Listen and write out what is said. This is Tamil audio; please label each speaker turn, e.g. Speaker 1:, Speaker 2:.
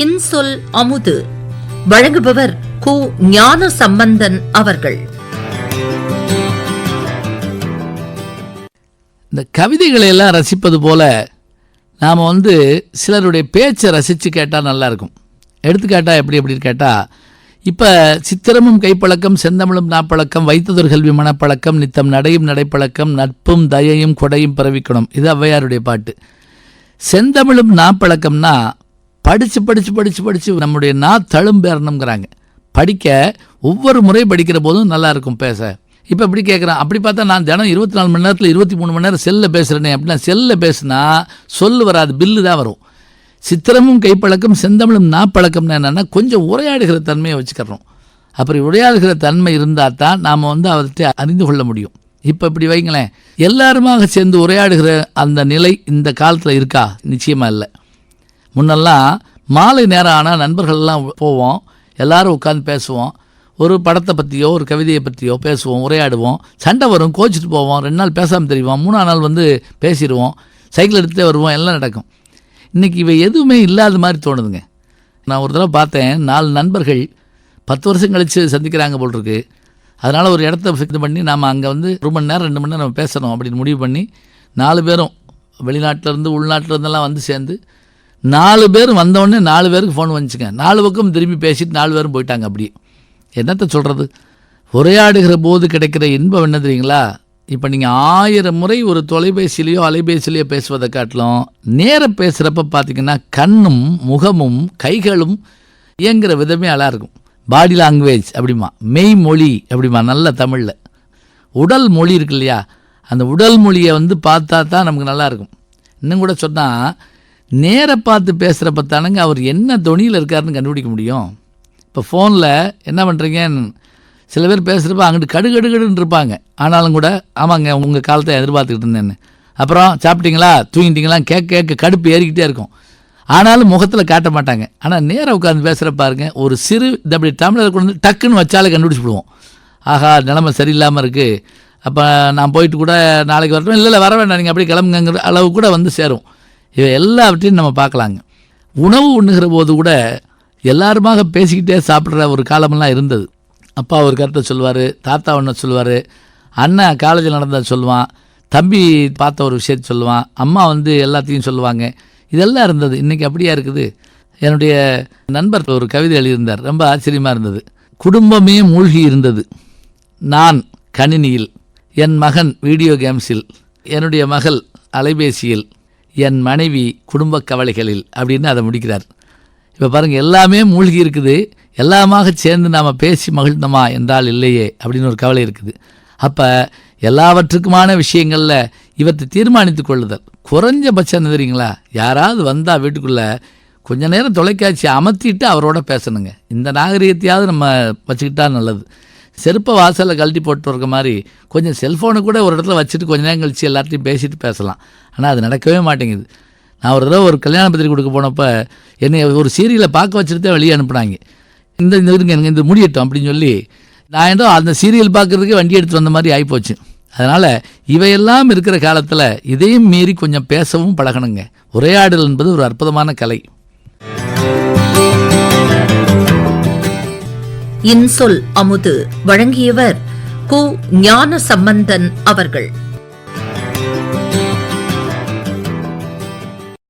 Speaker 1: இன்சொல் அமுது. வழங்குபவர் கு ஞான சம்பந்தன் அவர்கள்.
Speaker 2: இந்த கவிதைகளை எல்லாம் ரசிப்பது போல நாம் வந்து சிலருடைய பேச்சை ரசித்து கேட்டால் நல்லாயிருக்கும் எடுத்துக்காட்டால் எப்படி எப்படின்னு கேட்டால் இப்போ சித்திரமும் கைப்பழக்கம் செந்தமிழும் நாப்பழக்கம் வைத்ததொரு கல்வி மனப்பழக்கம் நித்தம் நடையும் நடைப்பழக்கம் நட்பும் தயையும் கொடையும் பிறவிக்கணும். இது ஔவையாருடைய பாட்டு. செந்தமிழும் நாப்பழக்கம்னா படித்து படித்து படித்து படித்து நம்முடைய நா தழும்பேறணுங்கிறாங்க படிக்க ஒவ்வொரு முறை படிக்கிற போதும் நல்லா இருக்கும் பேச. இப்போ இப்படி கேட்குறான் அப்படி பார்த்தா நான் தினம் இருபத்தி நாலு மணி நேரத்தில் இருபத்தி மூணு மணி நேரம் செல்லில் பேசுகிறேனே அப்படின்னா செல்லில் பேசுனா சொல்லு வராது பில்லு தான் வரும். சித்திரமும் கைப்பழக்கம் செந்தமிழும் நாப்பழக்கம்னு என்னென்னா கொஞ்சம் உரையாடுகிற தன்மையை வச்சுக்கிறோம் அப்படி உரையாடுகிற தன்மை இருந்தால் தான் நாம் வந்து அவர்கிட்ட அறிந்து கொள்ள முடியும். இப்போ இப்படி வைங்களேன். எல்லாருமாக சேர்ந்து உரையாடுகிற அந்த நிலை இந்த காலத்தில் இருக்கா? நிச்சயமாக இல்லை. முன்னெல்லாம் மாலை நேரம் ஆனால் நண்பர்கள்லாம் போவோம். எல்லாரும் உட்காந்து பேசுவோம். ஒரு படத்தை பற்றியோ ஒரு கவிதையை பற்றியோ பேசுவோம் உரையாடுவோம். சண்டை வரும் கோச்சிட்டு போவோம். ரெண்டு நாள் பேசாமல் தெரிவோம். மூணாம் நாள் வந்து பேசிடுவோம். சைக்கிள் எடுத்துகிட்டே வருவோம். எல்லாம் நடக்கும். இன்றைக்கி இவை எதுவுமே இல்லாத மாதிரி தோணுதுங்க. நான் ஒரு தடவை பார்த்தேன். நாலு நண்பர்கள் பத்து வருஷம் கழித்து சந்திக்கிறாங்க போல் இருக்கு. அதனால் ஒரு இடத்த ஃபிக்ஸ் பண்ணி நாம் அங்கே வந்து ஒரு மணி நேரம் ரெண்டு மணி நேரம் நம்ம பேசணும் அப்படின்னு முடிவு பண்ணி நாலு பேரும் வெளிநாட்டிலேருந்து உள்நாட்டிலேருந்தெல்லாம் வந்து சேர்ந்து நாலு பேர் வந்தோடனே நாலு பேருக்கு ஃபோன் வந்துச்சுங்க. நாலு பக்கம் திரும்பி பேசிட்டு நாலு பேரும் போயிட்டாங்க அப்படி என்னத்தை சொல்கிறது உரையாடுகிற போது கிடைக்கிற இன்பம் என்ன தெரியுங்களா? இப்போ நீங்கள் ஆயிரம் முறை ஒரு தொலைபேசியிலையோ அலைபேசியிலையோ பேசுவதை காட்டிலும் நேர பேசுகிறப்ப பார்த்தீங்கன்னா கண்ணும் முகமும் கைகளும் இயங்குற விதமே அழகாக இருக்கும். பாடி லாங்குவேஜ் அப்படிமா மெய் மொழி அப்படிமா நல்ல தமிழில். உடல் மொழி இருக்கு இல்லையா? அந்த உடல் மொழியை வந்து பார்த்தா தான் நமக்கு நல்லா இருக்கும். இன்னும் கூட சொன்னால் நேரை பார்த்து பேசுகிறப்ப தானுங்க அவர் என்ன தொனியில் இருக்காருன்னு கண்டுபிடிக்க முடியும். இப்போ ஃபோனில் என்ன பண்ணுறீங்க சில பேர் பேசுகிறப்ப அங்கிட்டு கடு கடுகடுன்னு இருப்பாங்க. ஆனாலும் கூட ஆமாங்க உங்கள் காலத்தை எதிர்பார்த்துக்கிட்டு இருந்தேன்னு. அப்புறம் சாப்பிட்டீங்களா? தூங்கிட்டீங்களா? கேட்க கேட்க கடுப்பு ஏறிக்கிட்டே இருக்கும். ஆனாலும் முகத்தில் காட்ட மாட்டாங்க. ஆனால் நேராக உட்காந்து பேசுகிற பாருங்க ஒரு சிறு இந்த அப்படி தமிழர் கொண்டு வந்து டக்குன்னு வச்சாலே கண்டுபிடிச்சிடுவோம் ஆஹா நிலமை சரியில்லாமல் இருக்குது அப்போ நான் போயிட்டு கூட நாளைக்கு வரட்டும். இல்லை இல்லை வர வேண்டாம். நீங்கள் அப்படியே கிளம்புங்கிற அளவு கூட வந்து சேரும். இவை எல்லாவற்றையும் நம்ம பார்க்கலாங்க. உணவு உண்ணுகிற போது கூட எல்லாருமாக பேசிக்கிட்டே சாப்பிட்ற ஒரு காலமெல்லாம் இருந்தது. அப்பா ஒரு கருத்தை சொல்லுவார் தாத்தா ஒன்று சொல்லுவார் அண்ணன் காலேஜில் நடந்ததை சொல்லுவான் தம்பி பார்த்த ஒரு விஷயத்தை சொல்லுவான் அம்மா வந்து எல்லாத்தையும் சொல்லுவாங்க. இதெல்லாம் இருந்தது. இன்றைக்கி அப்படியா இருக்குது? என்னுடைய நண்பர் ஒரு கவிதை எழுதியிருந்தார். ரொம்ப ஆச்சரியமாக இருந்தது. குடும்பமே மூழ்கி இருந்தது. நான் கணினியில் என் மகன் வீடியோ கேம்ஸில் என்னுடைய மகள் அலைபேசியில் என் மனைவி குடும்ப கவலைகளில் அப்படின்னு அதை முடிக்கிறார். இப்போ பாருங்கள் எல்லாமே மூழ்கி இருக்குது. எல்லாமாக சேர்ந்து நாம் பேசி மகிழ்ந்தோமா என்றால் இல்லையே அப்படின்னு ஒரு கவலை இருக்குது. அப்போ எல்லாவற்றுக்குமான விஷயங்களில் இவற்றை தீர்மானித்து கொள்ளுதல். குறைஞ்சபட்சம் தெரியுங்களா? யாராவது வந்தால் வீட்டுக்குள்ளே கொஞ்ச நேரம் தொலைக்காட்சி அமர்த்திட்டு அவரோட பேசணுங்க. இந்த நாகரிகத்தையாவது நம்ம வச்சுக்கிட்டா நல்லது. செருப்பை வாசலில் கழட்டி போட்டு இருக்க மாதிரி கொஞ்சம் செல்ஃபோனை கூட ஒரு இடத்துல வச்சுட்டு கொஞ்ச நேரம் கழித்து எல்லாத்தையும் பேசிட்டு பேசலாம். ஆனால் அது நடக்கவே மாட்டேங்குது. நான் ஒரு தடவை ஒரு கல்யாண பத்திரிக்கை கொடுக்க போனப்போ என்னை ஒரு சீரியலை பார்க்க வச்சுட்டு தான் வெளியே அனுப்புனாங்க. இந்த இந்த இருங்க எனக்கு இந்த முடியட்டும் அப்படின்னு சொல்லி நான் ஏதோ அந்த சீரியல் பார்க்குறதுக்கு வண்டி எடுத்து வந்த மாதிரி ஆகிப்போச்சு அதனால் இவையெல்லாம் இருக்கிற காலத்தில் இதையும் மீறி கொஞ்சம் பேசவும் பழகணுங்க. உரையாடல் என்பது ஒரு அற்புதமான கலை.
Speaker 1: இன்சொல் அமுது வழங்கியவர் கு ஞான சம்பந்தன் அவர்கள்.